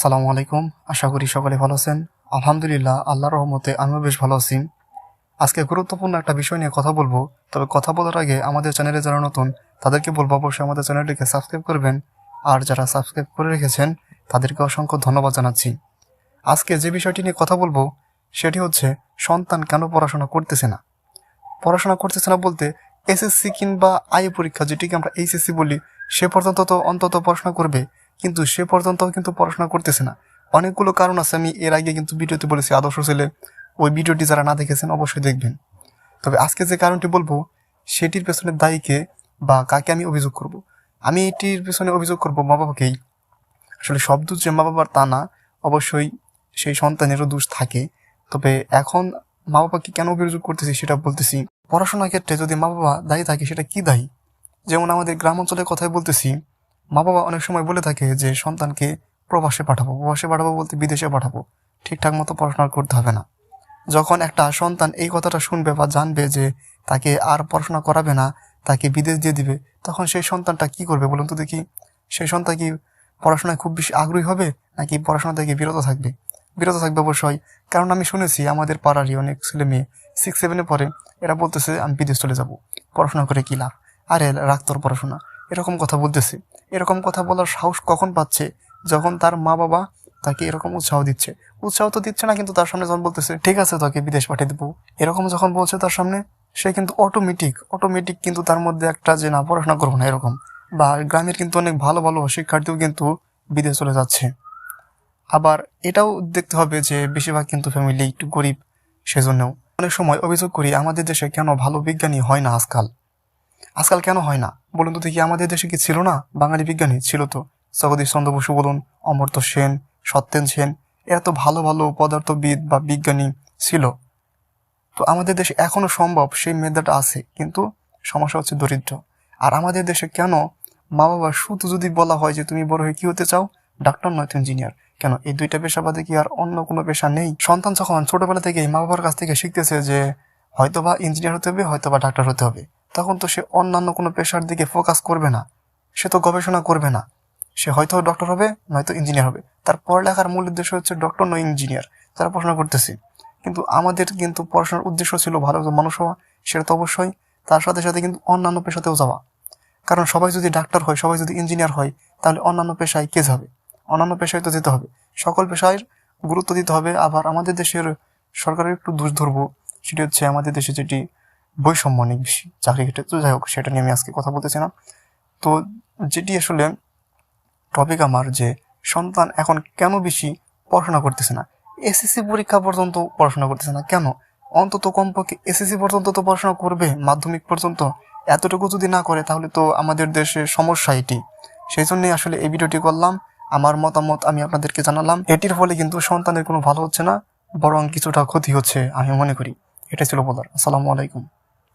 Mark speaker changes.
Speaker 1: আসসালামু আলাইকুম। আশা করি সকলে ভালো আছেন। আলহামদুলিল্লাহ, আল্লাহর রহমতে আমিও বেশ ভালো আছি। আজকে গুরুত্বপূর্ণ একটা বিষয় নিয়ে কথা বলব। তবে কথা বলার আগে আমাদের চ্যানেলে যারা নতুন, তাদেরকে বলব অবশ্যই আমাদের চ্যানেলটিকে সাবস্ক্রাইব করবেন। আর যারা সাবস্ক্রাইব করে রেখেছেন, তাদেরকে অসংখ্য ধন্যবাদ জানাচ্ছি। আজকে যে বিষয়টি নিয়ে কথা বলব, সেটি হচ্ছে, সন্তান কেন পড়াশোনা করতেছে না? পড়াশোনা করতেছে না বলতে এসএসসি কিংবা আই পরীক্ষা, যেটিকে আমরা এইচএসসি বলি, সে পর্যন্ত তো অন্তত পড়াশোনা করবে। কিন্তু সে পর্যন্ত কিন্তু পড়াশোনা করতেছে না। অনেকগুলো কারণ আছে, আমি এর আগে কিন্তু ভিডিওতে বলেছি, আদর্শ ছেলে, ওই ভিডিওটি যারা না দেখেছেন অবশ্যই দেখবেন। তবে আজকে যে কারণটি বলব, সেটির পেছনে দায়ীকে বা কাকে আমি অভিযোগ করব। আমি এটির পেছনে অভিযোগ করব মা বাবাকেই। আসলে সব দোষ যে মা বাবার তা না, অবশ্যই সেই সন্তানেরও দোষ থাকে। তবে এখন মা বাবাকে কেন অভিযোগ করতেছি সেটা বলতেছি, পড়াশোনার ক্ষেত্রে যদি মা বাবা দায়ী থাকে সেটা কি দায়ী? যেমন আমাদের গ্রাম অঞ্চলের কথাই বলতেছি মা বাবা অনেক সময় বলে থাকে যে সন্তানকে প্রবাসে পাঠাবো প্রবাসে পাঠাবো বলতে বিদেশে পাঠাবো। ঠিকঠাক মতো পড়াশোনা করতে হবে না। যখন একটা সন্তান এই কথাটা শুনবে বা জানবে যে তাকে আর পড়াশোনা করাবে না, তাকে বিদেশ দিয়ে দিবে, তখন সেই সন্তানটা কি করবে বলুন তো দেখি? সেই সন্তান কি পড়াশোনায় খুব বেশি আগ্রহী হবে নাকি পড়াশোনা থেকে বিরত থাকবে? বিরত থাকবে অবশ্যই। কারণ আমি শুনেছি আমাদের পাড়ারই অনেক ছেলে মেয়ে সিক্স সেভেনে পড়ে, এরা বলতেছে, আমি বিদেশ চলে যাব। পড়াশোনা করে কি লাভ? আরে রাখ তোর পড়াশোনা। এরকম কথা বলতেছে। এরকম কথা বলার সাহস কখন পাচ্ছে? যখন তার মা বাবা তাকে এরকম উৎসাহ দিচ্ছে। উৎসাহ তো দিচ্ছে না, কিন্তু তার সামনে যখন বলতেছে, ঠিক আছে তোকে বিদেশ পাঠিয়ে দেবো। এরকম যখন বলছে তার সামনে, সে কিন্তু অটোমেটিক অটোমেটিক কিন্তু তার মধ্যে একটা যে না, পড়াশোনা করব না এরকম। বা গ্রামের কিন্তু অনেক ভালো ভালো শিক্ষার্থীও কিন্তু বিদেশ চলে যাচ্ছে। আবার এটাও দেখতে হবে যে বেশিরভাগ কিন্তু ফ্যামিলি একটু গরিব, সেজন্যও। অনেক সময় অভিযোগ করি, আমাদের দেশে কেন ভালো বিজ্ঞানী হয় না আজকাল? আজকাল কেন হয় না? বলুন তো দেখি, আমাদের দেশে কি ছিল না? বাঙালি বিজ্ঞানী ছিল তো। জগদীশ চন্দ্র বসু বলুন, অমর্ত্য সেন, সত্যেন সেন, এরা তো ভালো ভালো পদার্থবিদ বা বিজ্ঞানী ছিল। তো আমাদের দেশে এখনও সম্ভব সেই মেধাটা আছে, কিন্তু সমস্যা হচ্ছে দরিদ্র। আর আমাদের দেশে কেন মা বাবা শুধু যদি বলা হয় যে, তুমি বড় হয়ে কি হতে চাও? ডাক্তার নয়তো ইঞ্জিনিয়ার। কেন? এই দুইটা পেশা বাদে কি আর অন্য কোনো পেশা নেই? সন্তান যখন ছোটবেলা থেকে মা বাবার কাছ থেকে শিখতেছে যে, হয়তোবা ইঞ্জিনিয়ার হতে হবে, হয়তোবা ডাক্তার হতে হবে। তখন তো সে অন্যান্য কোনো পেশার দিকে ফোকাস করবে না। সে তো গবেষণা করবে না। সে হয়তো ডক্টর হবে, নয়তো ইঞ্জিনিয়ার হবে। তার পড়ালেখার মূল উদ্দেশ্য হচ্ছে ডক্টর নয় ইঞ্জিনিয়ার তারা পড়াশোনা করতেছে। কিন্তু আমাদের কিন্তু পড়াশোনার উদ্দেশ্য ছিল ভালো মানুষ হওয়া, সেটা তো অবশ্যই। তার সাথে সাথে কিন্তু অন্যান্য পেশাতেও যাওয়া। কারণ সবাই যদি ডাক্তার হয়, সবাই যদি ইঞ্জিনিয়ার হয়, তাহলে অন্যান্য পেশায় কে যাবে? অন্যান্য পেশায় তো যেতে হবে। সকল পেশায় গুরুত্ব দিতে হবে। আবার আমাদের দেশের সরকারের একটু দোষ ধরবো, সেটি হচ্ছে আমাদের দেশে যেটি বৈষম্য অনেক বেশি চাকরি ক্ষেত্রে। তো যাই হোক, সেটা নিয়ে আমি আজকে কথা বলতেছি না। তো যেটি আসলে টপিক আমার যে সন্তান এখন কেন বেশি পড়াশোনা করতেছে না? এসএসসি পরীক্ষা পর্যন্ত পড়াশোনা করতেছে না কেন? অন্তত কমপক্ষে এসএসসি পর্যন্ত তো পড়াশোনা করবে, মাধ্যমিক পর্যন্ত। এতটুকু যদি না করে, তাহলে তো আমাদের দেশে সমস্যা এটি। সেই জন্যই আসলে এই ভিডিওটি করলাম। আমার মতামত আমি আপনাদেরকে জানালাম। এটির ফলে কিন্তু সন্তানের কোনো ভালো হচ্ছে না, বরং কিছুটা ক্ষতি হচ্ছে, আমি মনে করি। এটাই ছিল বলার। আসসালামু আলাইকুম।